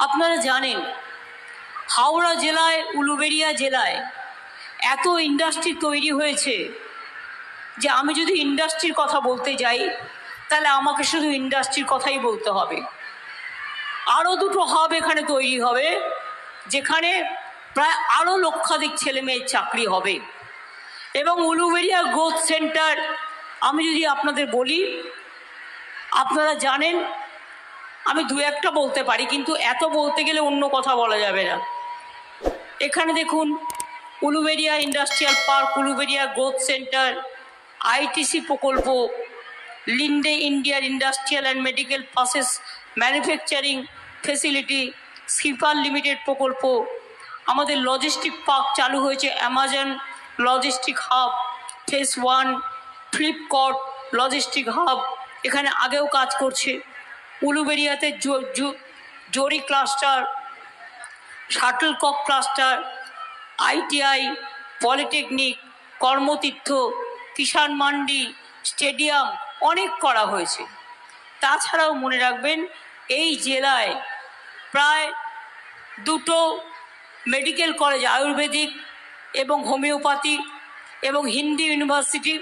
আপনারা জানেন, হাওড়া জেলায়, উলুবেড়িয়া জেলায় এত ইন্ডাস্ট্রি তৈরি হয়েছে যে আমি যদি ইন্ডাস্ট্রির কথা বলতে যাই, তাহলে আমাকে শুধু ইন্ডাস্ট্রির কথাই বলতে হবে। আরও দুটো হাব এখানে তৈরি হবে, যেখানে প্রায় আরও লক্ষাধিক ছেলে মেয়ের চাকরি হবে। এবং উলুবেড়িয়া গ্রোথ সেন্টার আমি যদি আপনাদের বলি, আপনারা জানেন আমি দু একটা বলতে পারি, কিন্তু এত বলতে গেলে অন্য কথা বলা যাবে না। এখানে দেখুন, Uluberia industrial park, Uluberia growth centre, ITC প্রকল্প, লিন্ডে ইন্ডিয়ার industrial and medical process manufacturing facility skipper limited প্রকল্প, আমাদের লজিস্টিক পার্ক চালু হয়েছে, Amazon logistic hub, phase one, Flipkart logistic hub, এখানে আগেও কাজ করছে। উলুবেরিয়াতে zari cluster, shuttlecock cluster, ITI, polytechnic, Karmatirtha, Kisan Mandi, stadium অনেক করা হয়েছে। তাছাড়াও মনে রাখবেন, এই জেলায় প্রায় দুটো মেডিকেল কলেজ, আয়ুর্বেদিক এবং হোমিওপ্যাথি এবং হিন্দি ইউনিভার্সিটি,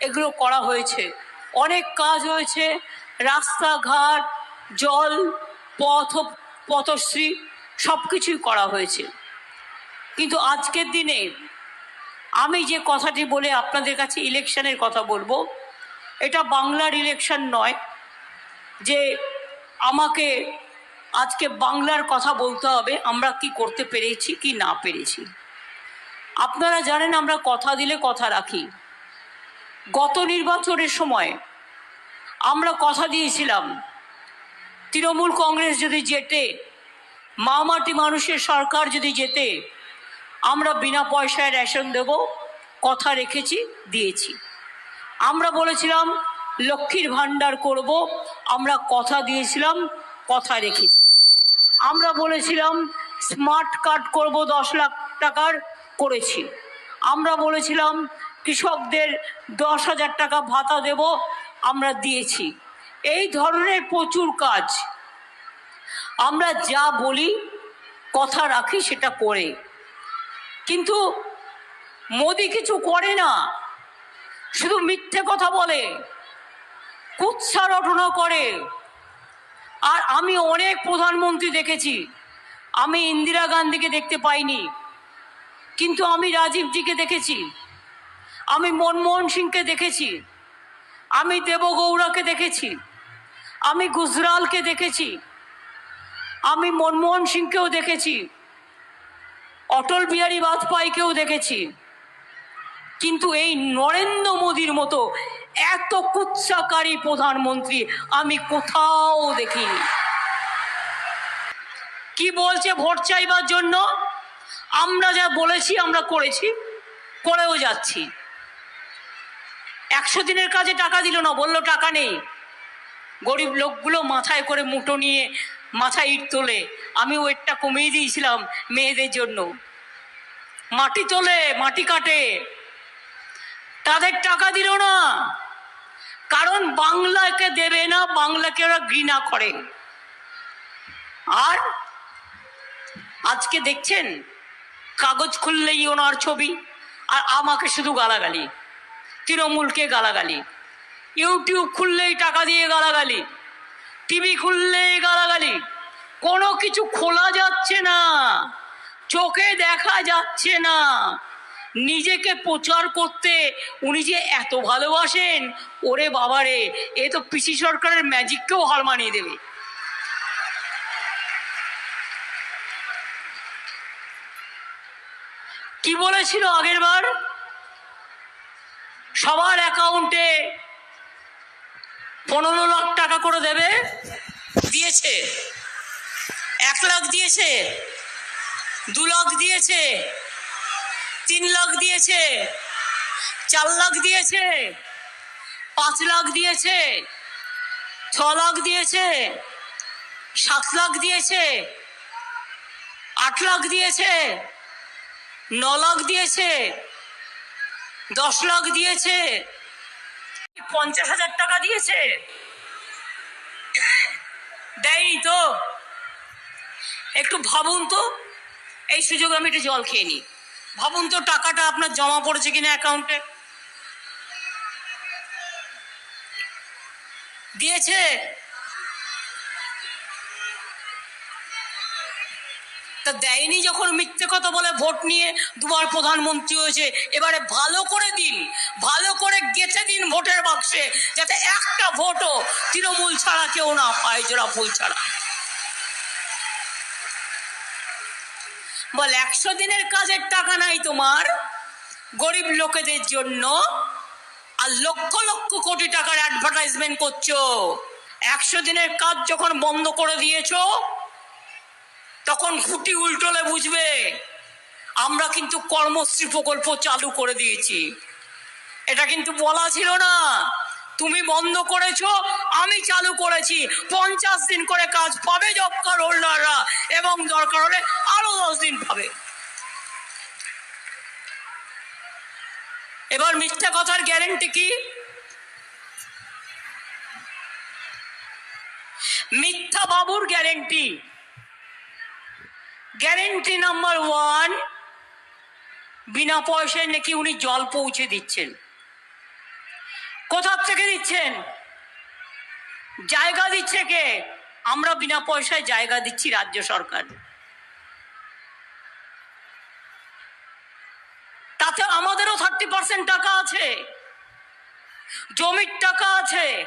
এগুলো করা হয়েছে। অনেক কাজ হয়েছে রাস্তাঘাট জল, পথ, পথশ্রী সব কিছুই করা হয়েছে। কিন্তু আজকের দিনে আমি যে কথাটি বলে আপনাদের কাছে ইলেকশনের কথা বলব, এটা বাংলার ইলেকশন নয়, যে আমাকে আজকে বাংলার কথা বলতে হবে, আমরা কি করতে পেরেছি, কি না পেরেছি। আপনারা জানেন আমরা কথা দিলে কথা রাখি। গত নির্বাচনের সময় আমরা কথা দিয়েছিলাম তৃণমূল কংগ্রেস যদি জেতে, মামাটি মানুষের সরকার যদি যেতে আমরা বিনা পয়সায় রেশন দেব, কথা রেখেছি, দিয়েছি। আমরা বলেছিলাম, লক্ষ্মীর ভাণ্ডার করব, আমরা কথা দিয়েছিলাম, কথা রেখেছি। আমরা বলেছিলাম, স্মার্ট কার্ড করব, দশ লাখ টাকার করেছি। আমরা বলেছিলাম, কৃষকদের দশ হাজার টাকা ভাতা দেব, আমরা দিয়েছি। এই ধরনের প্রচুর কাজ আমরা যা বলি, কথা রাখি সেটা করে। কিন্তু মোদি কিছু করে না। শুধু মিথ্যে কথা বলে, কুৎসা রটনা করে। আর আমি অনেক প্রধানমন্ত্রী দেখেছি, আমি ইন্দিরা গান্ধীকে দেখতে পাইনি, কিন্তু আমি রাজীবজিকে দেখেছি, আমি মনমোহন সিংকে দেখেছি, আমি দেবগৌড়াকে দেখেছি, আমি গুজরালকে দেখেছি আমি মনমোহন সিংকেও দেখেছি। অটল বিহারী বাজপেয়ীকেও দেখেছি। কিন্তু এই নরেন্দ্র মোদীর মতো এত কুৎসাকারী প্রধানমন্ত্রী আমি কোথাও দেখিনি। কি বলছে ভোট চাইবার জন্য? আমরা যা বলেছি, আমরা করেছি, করেও যাচ্ছি। একশো দিনের কাজে টাকা দিল না, বলল টাকা নেই। গরিব লোকগুলো মাথায় করে মুটো নিয়ে মাথায় ইট তোলে। আমি ওয়েটটা কমিয়ে দিয়েছিলাম মেয়েদের জন্য। মাটি তোলে, মাটি কাটে। তাদের টাকা দিল না। কারণ বাংলাকে দেবে না, বাংলাকে ওরা ঘৃণা করে। আর আজকে দেখছেন, কাগজ খুললেই ওনার ছবি, আর আমাকে শুধু গালাগালি, তৃণমূলকে গালাগালি। ইউটিউব খুললেই টাকা দিয়ে গালাগালি। টিভি খুললে গালাগালি। কোনো কিছু খোলা যাচ্ছে না, চোখে দেখা যাচ্ছে না। নিজেকে প্রচার করতে উনি যে এত ভালোবাসেন, ওরে বাবারে, এ তো পিসি সরকারের ম্যাজিককেও হার মানিয়ে দেবে। কি বলেছিল আগের বার সবার অ্যাকাউন্টে পনেরো লাখ টাকা করে দেবে দিয়েছে এক লাখ দিয়েছে দু লাখ দিয়েছে তিন লাখ দিয়েছে চার লাখ দিয়েছে পাঁচ লাখ দিয়েছে ছ লাখ দিয়েছে সাত লাখ দিয়েছে আট লাখ দিয়েছে ন লাখ দিয়েছে দশ লাখ দিয়েছে পঞ্চাশ হাজার টাকা দিয়েছে? দেয়নি তো? একটু ভাবুন তো, এই সুযোগে আমি একটু জল খেয়ে নিই। ভাবুন তো টাকাটা আপনার জমা পড়েছে কিনা অ্যাকাউন্টে। দিয়েছে? তা দেয়নি যখন মিথ্যে কথা বলে ভোট নিয়ে দুবার প্রধানমন্ত্রী হয়েছে। এবারে ভালো করে দিন, ভালো করে গেঁথে দিন ভোটের বাক্সে যাতে একটা ভোটও তৃণমূল ছাড়া কেউ না পায় জোড়া ফুল ছাড়া। বল, একশো দিনের কাজের টাকা নাই তোমার গরিব লোকেদের জন্য, আর লক্ষ লক্ষ কোটি টাকার অ্যাডভার্টাইজমেন্ট করছ। একশো দিনের কাজ যখন বন্ধ করে দিয়েছ তখন খুঁটি উল্টোলে বুঝবে। আমরা কিন্তু কর্মশ্রী প্রকল্প চালু করে দিয়েছি। এটা কিন্তু বলা ছিল না। তুমি বন্ধ করেছ, আমি চালু করেছি। পঞ্চাশ দিন করে কাজ পাবে জব কার্ড হোল্ডাররা এবং দরকার হলে আরও দশ দিন পাবে। এবার মিথ্যা কথার গ্যারেন্টি কি? মিথ্যা বাবুর গ্যারেন্টি গ্যারেন্টি নাম্বার ওয়ান, বিনা পয়সায় নাকি উনি জল পৌঁছে দিচ্ছেন। কোথা থেকে দিচ্ছেন? জায়গা দিচ্ছে কে? আমরা বিনা পয়সায় জায়গা দিচ্ছি রাজ্য সরকার। তাতে আমাদেরও থার্টি পার্সেন্ট টাকা আছে। জমির টাকা আছে।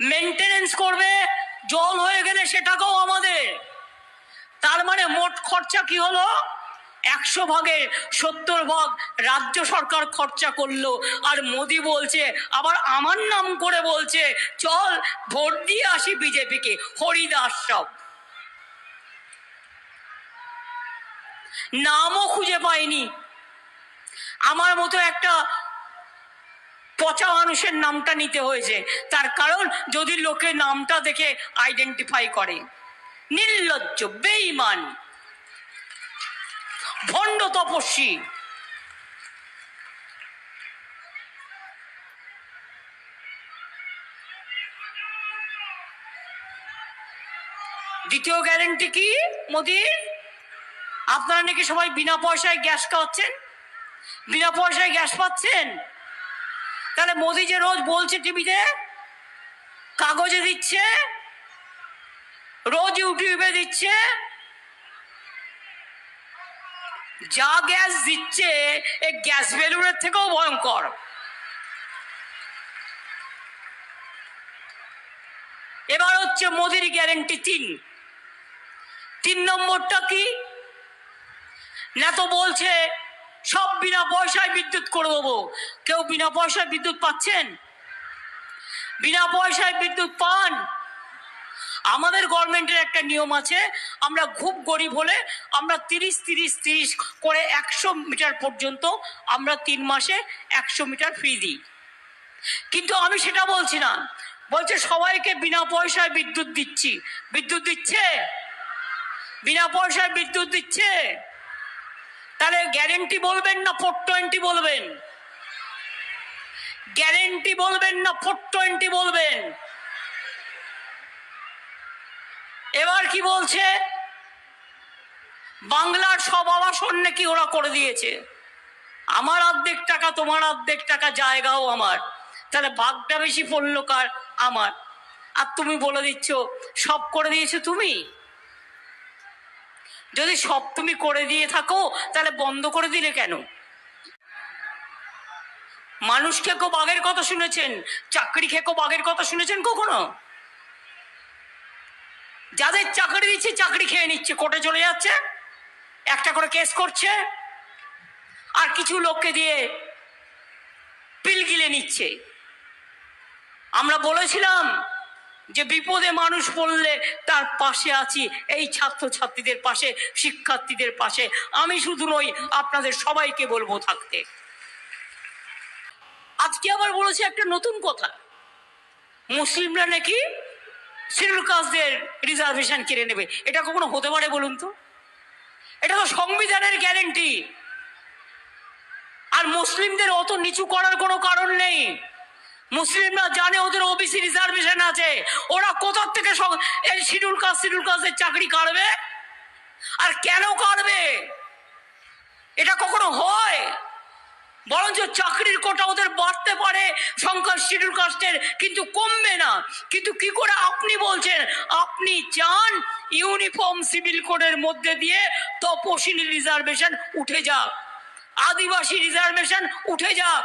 মেনটেনেন্স করবে, জল হয়ে গেলে সে টাকাও আমাদের। তার মানে মোট খরচা কি হলো? একশো ভাগের সত্তর ভাগ রাজ্য সরকার খরচা করল। আর মোদি বলছে, আবার আমার নাম করে বলছে, চল ভোট দিয়ে আসি বিজেপিকে। হরিদাস সব। নামও খুঁজে পাইনি। আমার মতো একটা পচা মানুষের নামটা নিতে হয়েছে। তার কারণ যদি লোকে নামটা দেখে আইডেন্টিফাই করে। নির্লজ্জ, বেঈমান, ভণ্ড তপস্বী। দ্বিতীয় গ্যারেন্টি কি মোদির আপনারা নাকি সবাই বিনা পয়সায় গ্যাস খাওয়াচ্ছেন? বিনা পয়সায় গ্যাস পাচ্ছেন? তাহলে মোদি যে রোজ বলছে টিভিতে, কাগজে দিচ্ছে রোজ ইউটিউবে দিচ্ছে। যা গ্যাস দিচ্ছে, এই গ্যাস বেলুনের থেকেও ভয়ঙ্কর। এবার হচ্ছে মোদির গ্যারেন্টি তিন। তিন নম্বরটা কি? না তো বলছে, সব বিনা পয়সায় বিদ্যুৎ করে দেবো। কেউ বিনা পয়সায় বিদ্যুৎ পাচ্ছেন? বিনা পয়সায় বিদ্যুৎ পান? আমাদের গভর্নমেন্টের একটা নিয়ম আছে, আমরা খুব গরিব হলে আমরা তিরিশ তিরিশ তিরিশ করে একশো মিটার পর্যন্ত আমরা তিন মাসে একশো মিটার ফ্রি দিই। কিন্তু আমি সেটা বলছি না। বলছে সবাইকে বিনা পয়সায় বিদ্যুৎ দিচ্ছি। বিদ্যুৎ দিচ্ছে? বিনা পয়সায় বিদ্যুৎ দিচ্ছে? তাহলে গ্যারেন্টি বলবেন না ফোর টোয়েন্টি বলবেন? গ্যারেন্টি বলবেন না ফোর টোয়েন্টি বলবেন? এবার কি বলছে? বাংলার সব আবাসন নাকি ওরা করে দিয়েছে। আমার অর্ধেক টাকা, তোমার অর্ধেক টাকা, জায়গাও আমার। তাহলে ভাগটা বেশি পড়ল কার? আমার। আর তুমি বলে দিচ্ছ, সব করে দিয়েছ তুমি? যদি সব তুমি করে দিয়ে থাকো, তাহলে বন্ধ করে দিলে কেন? মানুষ খেকো বাঘের কথা শুনেছেন? চাকরি খেকো বাঘের কথা শুনেছেন কখনো? যাদের চাকরি দিচ্ছে, চাকরি খেয়ে নিচ্ছে, কোর্টে চলে যাচ্ছে, একটা করে কেস করছে, আর কিছু লোককে দিয়ে পিল গিলে নিচ্ছে। আমরা বলেছিলাম যে বিপদে মানুষ পড়লে তার পাশে আছি, এই ছাত্র ছাত্রীদের পাশে, শিক্ষার্থীদের পাশে। আমি শুধু নই, আপনাদের সবাইকে বলব থাকতে। আজকে আবার বলেছে একটা নতুন কথা। মুসলিমরা নাকি শিডিউল রিজার্ভেশন কেড়ে নেবে। এটা কখনো হতে পারে বলুন তো? এটা তো সংবিধানের গ্যারেন্টি আর মুসলিমদের অত নিচু করার কোনো কারণ নেই। মুসলিমরা জানে ওদের ওবিসি রিজার্ভেশন আছে। ওরা কোথার থেকে শিডিউল কাস্ট শিডিউল কাস্টের চাকরি কাটবে আর কেন কাটবে এটা কখনো হয়? বরঞ্চ চাকরির কোটা ওদের বাড়তে পারে সংখ্যা শিডিউল কাস্টের কিন্তু কমবে না। কিন্তু কি করে আপনি বলছেন? আপনি চান ইউনিফর্ম সিভিল কোডের মধ্যে দিয়ে তপশিলি রিজার্ভেশন উঠে যাক, আদিবাসী রিজার্ভেশন উঠে যাক,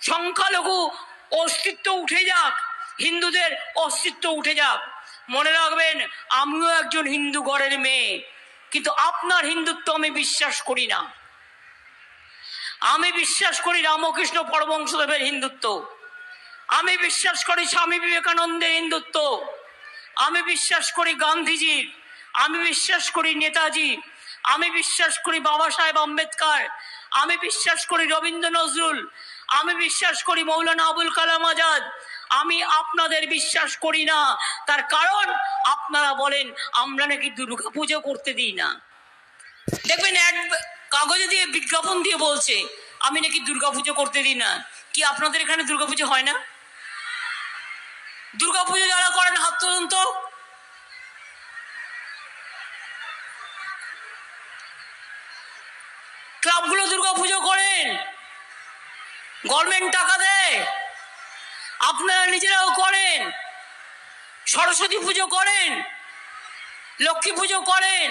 সংখ্যালঘু অস্তিত্ব উঠে যাক, হিন্দুদের অস্তিত্ব উঠে যাক। মনে রাখবেন, আমিও একজন হিন্দু ঘরের মেয়ে, কিন্তু আপনার হিন্দুত্ব আমি বিশ্বাস করি না। আমি বিশ্বাস করি রামকৃষ্ণ পরমংশদেবের হিন্দুত্ব। আমি বিশ্বাস করি স্বামী বিবেকানন্দের হিন্দুত্ব। আমি বিশ্বাস করি গান্ধীজির। আমি বিশ্বাস করি নেতাজি। আমি বিশ্বাস করি বাবা সাহেব আম্বেদকর। আমি বিশ্বাস করি রবীন্দ্র নজরুল। আমি বিশ্বাস করি মৌলানা আবুল কালাম আজাদ। আমি আপনাদের বিশ্বাস করি না। তার কারণ আপনারা বলেন, আমরা নাকি দুর্গা পুজো করতে দিই না। দেখবেন এক কাগজে দিয়ে বিজ্ঞাপন দিয়ে বলছে, আমি নাকি দুর্গাপুজো করতে দিই না। কি আপনাদের এখানে দুর্গাপুজো হয় না? দুর্গাপুজো যারা করেন, হাত তুলুন তো। ক্লাবগুলো দুর্গাপুজো করেন গভর্নমেন্ট টাকা দেয়। আপনারা নিজেরাও করেন। সরস্বতী পুজো করেন। লক্ষ্মী পুজো করেন।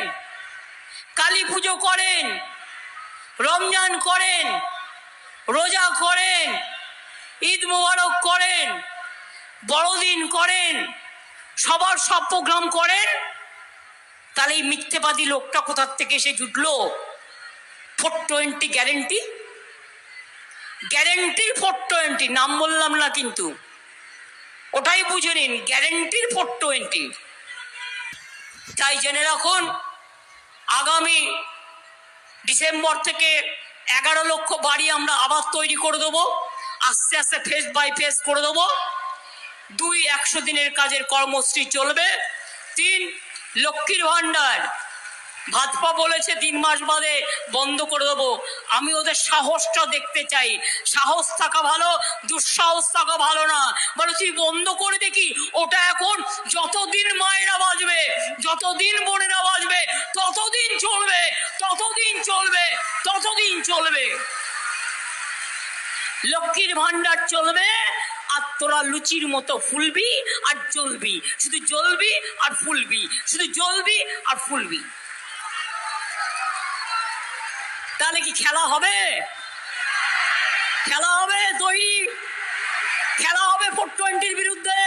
কালী পুজো করেন। রমজান করেন, রোজা করেন, ঈদ মোবারক করেন, বড়দিন করেন, সবার সব প্রোগ্রাম করেন, তাহলে এই মিথ্যেবাদী লোকটা কোথার থেকে এসে জুটলো? Four twenty guarantee guarantee four twenty নাম বললাম না কিন্তু। ওটাই বুঝে নিন গ্যারেন্টির ফোর টোয়েন্টি তাই জেনে রাখুন, আগামী ডিসেম্বর থেকে এগারো লক্ষ বাড়ি আমরা আবার তৈরি করে দেবো। আস্তে আস্তে ফেস বাই ফেস করে দেবো। দুই একশো দিনের কাজের কর্মশ্রী চলবে। তিন, লক্ষ্মীর ভাণ্ডার। ভাজপা বলেছে তিন মাস বাদে বন্ধ করে দেবো। আমি ওদের সাহসটা দেখতে চাই। সাহস থাকা ভালো, দুঃসাহস থাকা ভালো না। বলে তুই বন্ধ করে দেখি ওটা এখন যতদিন মায়েরা বাজবে যতদিন বোনেরা বাজবে ততদিন চলবে, ততদিন চলবে, ততদিন চলবে। লক্ষ্মীর ভাণ্ডার চলবে, আর তোরা লুচির মতো ফুলবি আর জ্বলবি। শুধু জ্বলবি আর ফুলবি, শুধু জ্বলবি আর ফুলবি। তাহলে কি খেলা হবে? খেলা হবে তৈরি খেলা হবে ফোর টোয়েন্টির বিরুদ্ধে?